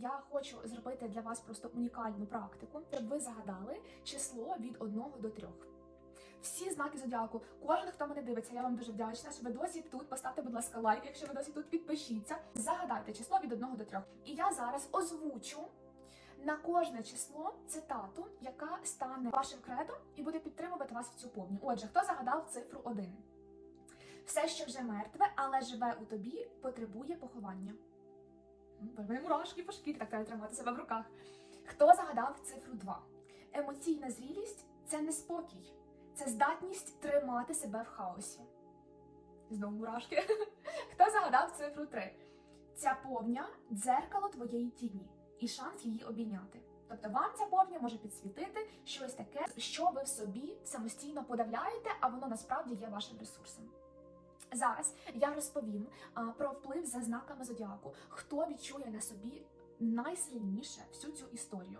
я хочу зробити для вас просто унікальну практику, щоб ви загадали число від 1 до 3. Всі знаки зодіаку, кожен, хто мене дивиться, я вам дуже вдячна, що ви досі тут. Поставте, будь ласка, лайк, якщо ви досі тут підпишіться. Загадайте число від 1 до 3. І я зараз озвучу на кожне число цитату, яка стане вашим кредом і буде підтримувати вас в цю повню. Отже, хто загадав цифру 1? Все, що вже мертве, але живе у тобі, потребує поховання. Мене мурашки по шкірі, так треба тримати себе в руках. Хто загадав цифру 2? Емоційна зрілість це не спокій, це здатність тримати себе в хаосі. Знову мурашки. Хто загадав цифру 3? Ця повня дзеркало твоєї тіні і шанс її обійняти. Тобто вам ця повня може підсвітити щось таке, що ви в собі самостійно подавляєте, а воно насправді є вашим ресурсом. Зараз я розповім про вплив за знаками зодіаку, хто відчує на собі найсильніше всю цю історію.